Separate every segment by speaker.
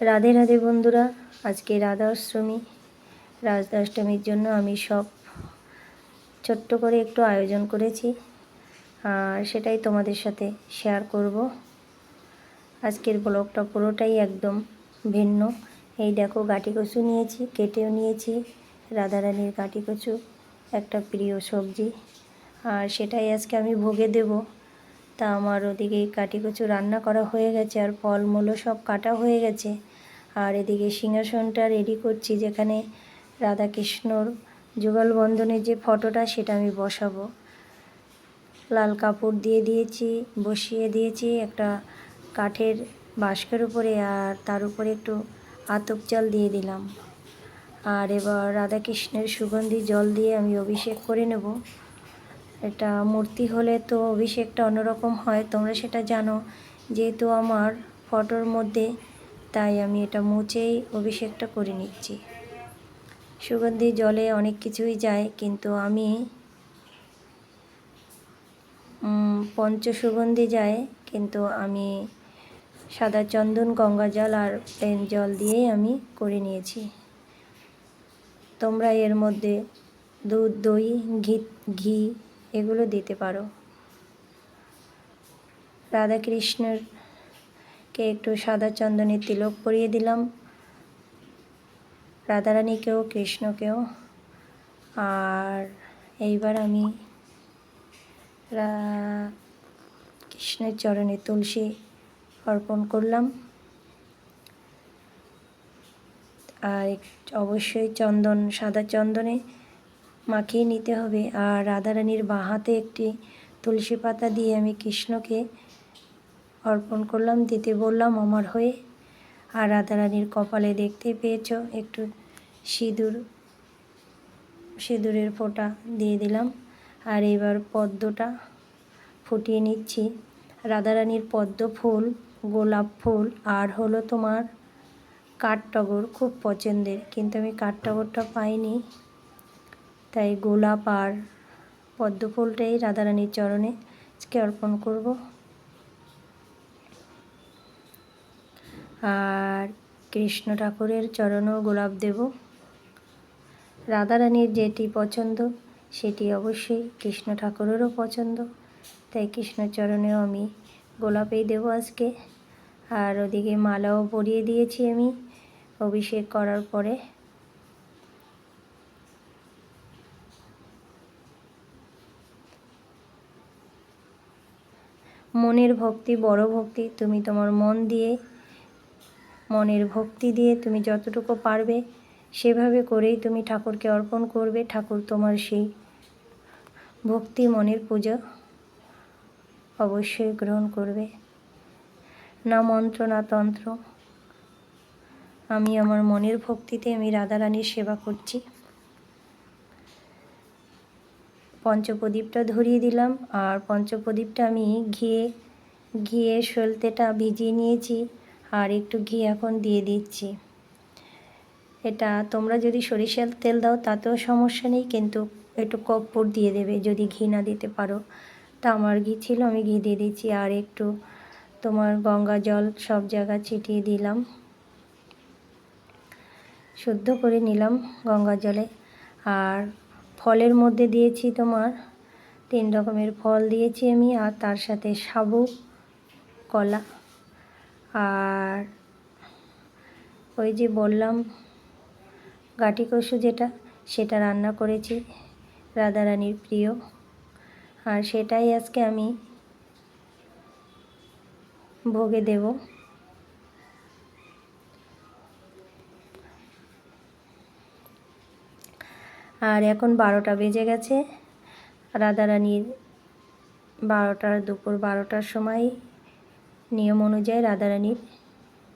Speaker 1: রাধে রাধে বন্ধুরা, আজকে রাধা অষ্টমী। রাধা অষ্টমীর জন্য আমি সব ছোট্ট করে একটু আয়োজন করেছি, আর সেটাই তোমাদের সাথে শেয়ার করব। আজকের ব্লগটা পুরোটাই একদম ভিন্ন। এই দেখো গাটি কচু নিয়েছি, কেটেও নিয়েছি রাধারানীর গাটি কচু একটা প্রিয় সবজি। আর সেটাই আজকে আমি ভোগে দেব। তা আমার ওদিকে কাটি কচু রান্না করা হয়ে গেছে আর ফলমূলও সব কাটা হয়ে গেছে। আর এদিকে সিংহাসনটা রেডি করছি যেখানে রাধাকৃষ্ণর যুগলবন্ধনের যে ফটোটা সেটা আমি বসাবো। লাল কাপড় দিয়ে দিয়েছি, বসিয়ে দিয়েছি একটা কাঠের বাস্কের উপরে আর তার উপরে একটু আতপ জল দিয়ে দিলাম। আর এবার রাধাকৃষ্ণের সুগন্ধি জল দিয়ে আমি অভিষেক করে নেব। এটা মূর্তি হলে তো অভিষেকটা অন্যরকম হয়, তোমরা সেটা জানো। যেহেতু আমার ফটোর মধ্যে, তাই আমি এটা মুছেই অভিষেকটা করে নিচ্ছি। সুগন্ধি জলে অনেক কিছুই যায়, কিন্তু আমি পঞ্চ সুগন্ধি যায়, কিন্তু আমি সাদা চন্দন, গঙ্গা জল আর প্লেন জল দিয়েই আমি করে নিয়েছি। তোমরা এর মধ্যে দুধ, দই, ঘি ঘি এগুলো দিতে পারো। রাধাকৃষ্ণের কে একটু সাদা চন্দনের তিলক পরিয়ে দিলাম। রাধারানীকেও, কৃষ্ণকেও। আর এইবার আমি কৃষ্ণের চরণে তুলসী অর্পণ করলাম। আর অবশ্যই চন্দন, সাদা চন্দনে মাখিয়ে নিতে হবে। আর রাধারানীর বাঁ হাতে একটি তুলসী পাতা দিয়ে আমি কৃষ্ণকে অর্পণ করলাম, দিতে বললাম আমার হয়ে। আর রাধারানীর কপালে দেখতে পেয়েছ, একটু সিঁদুর, সিঁদুরের ফোঁটা দিয়ে দিলাম। আর এবার পদ্মটা ফুটিয়ে নিচ্ছি। রাধারানীর পদ্ম ফুল, গোলাপ ফুল, আর হলো তোমার কাঠটগর, খুব পছন্দের। কিন্তু আমি কাঠটগরটা পাইনি। তাই গোলাপ আর পদ্ম ফুলটাই রাধারানীর চরণে আজকে অর্পণ করব। আর কৃষ্ণ ঠাকুরের চরণও গোলাপ দেব। রাধারানীর যেটি পছন্দ, সেটি অবশ্যই কৃষ্ণ ঠাকুরেরও পছন্দ। তাই কৃষ্ণ চরণেও আমি গোলাপেই দেবো আজকে। আর ওদিকে মালাও পরিয়ে দিয়েছি আমি অভিষেক করার পরে। মনের ভক্তি, বড় ভক্তি, তুমি তোমার মন দিয়ে, মনের ভক্তি দিয়ে তুমি যতটুকু পারবে, সেভাবে করেই তুমি ঠাকুরকে অর্পণ করবে। ঠাকুর তোমার সেই ভক্তি মনের পুজো অবশ্যই গ্রহণ করবে। না মন্ত্র, না তন্ত্র। আমি আমার মনের ভক্তিতে আমি রাধারানীর সেবা করছি। পঞ্চপ্রদীপটা ধরিয়ে দিলাম আর পঞ্চপ্রদীপটা আমি ঘিয়ে ঘিয়ে সলতেটা ভিজিয়ে নিয়েছি আর একটু ঘি এখন দিয়ে দিচ্ছি। এটা তোমরা যদি সরিষার তেল দাও তাতেও সমস্যা নেই, কিন্তু একটু কপ্পর দিয়ে দেবে যদি ঘি না দিতে পারো। তা আমার ঘি ছিল, আমি ঘি দিয়ে দিচ্ছি আর একটু তোমার গঙ্গা জল সব জায়গা ছিটিয়ে দিলাম। শুদ্ধ করে নিলাম গঙ্গা জলে। আর ফলের মধ্যে দিয়েছি তোমার। তিন রকমের ফল দিয়েছি আমি, আর তার সাথে সাবু, কলা। আর ওই যে বললাম, গাটি কষু যেটা, সেটা রান্না করেছি রাধারানীর প্রিয়। আর সেটাই আজকে আমি ভোগে দেব। আর এখন বারোটা বেজে গেছে। রাধারানীর বারোটার দুপুর বারোটার সময় নিয়ম অনুযায়ী রাধারানীর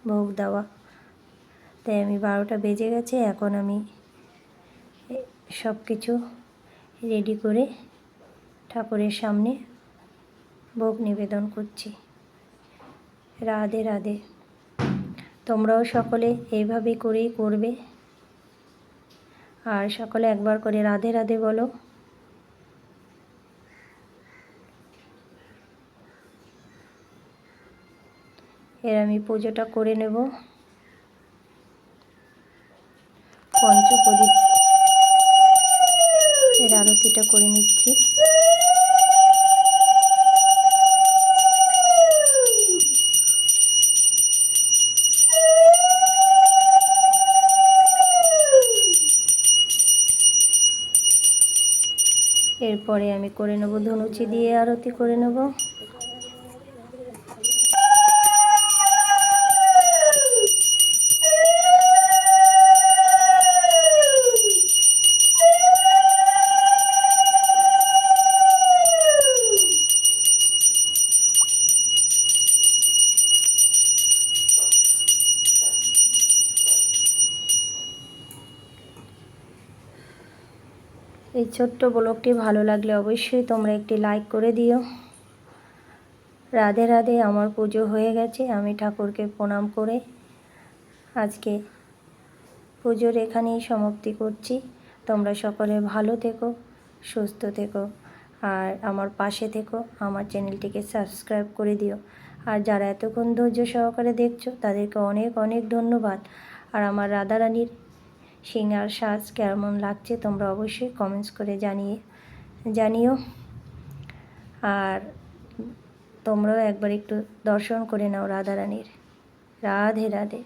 Speaker 1: ভোগ দেওয়া। তাই আমি বারোটা বেজে গেছে, এখন আমি সব কিছু রেডি করে ঠাকুরের সামনে ভোগ নিবেদন করছি। রাধে রাধে। তোমরাও সকলে এইভাবে করেই করবে। আর সকলে একবার করে রাধে রাধে বলো। এর আমি পুজোটা করে নেব। পঞ্চপ্রদীপ এর আরতিটা করে নিচ্ছি। এরপরে আমি করে নেব ধনুচি দিয়ে আরতি করে নেব। এই ছোট্ট ব্লগটি ভালো লাগলে অবশ্যই তোমরা একটি লাইক করে দিও। রাধে রাধে, আমার পুজো হয়ে গেছে, আমি ঠাকুরকে প্রণাম করে আজকে পুজোর এখানেই সমাপ্তি করছি। তোমরা সকলে ভালো থেকো, সুস্থ থেকো, আর আমার পাশে থেকো, আমার চ্যানেলটিকে সাবস্ক্রাইব করে দিও। আর যারা এতক্ষণ ধৈর্য সহকারে দেখছ, তাদেরকে অনেক অনেক ধন্যবাদ। আর আমার রাধারানীর সিঙ্গার সাজ কেমন লাগছে তোমরা অবশ্যই কমেন্টস করে জানিয়ে, জানিও। আর তোমরাও একবার একটু দর্শন করে নাও রাধারানীর। রাধে রাধে।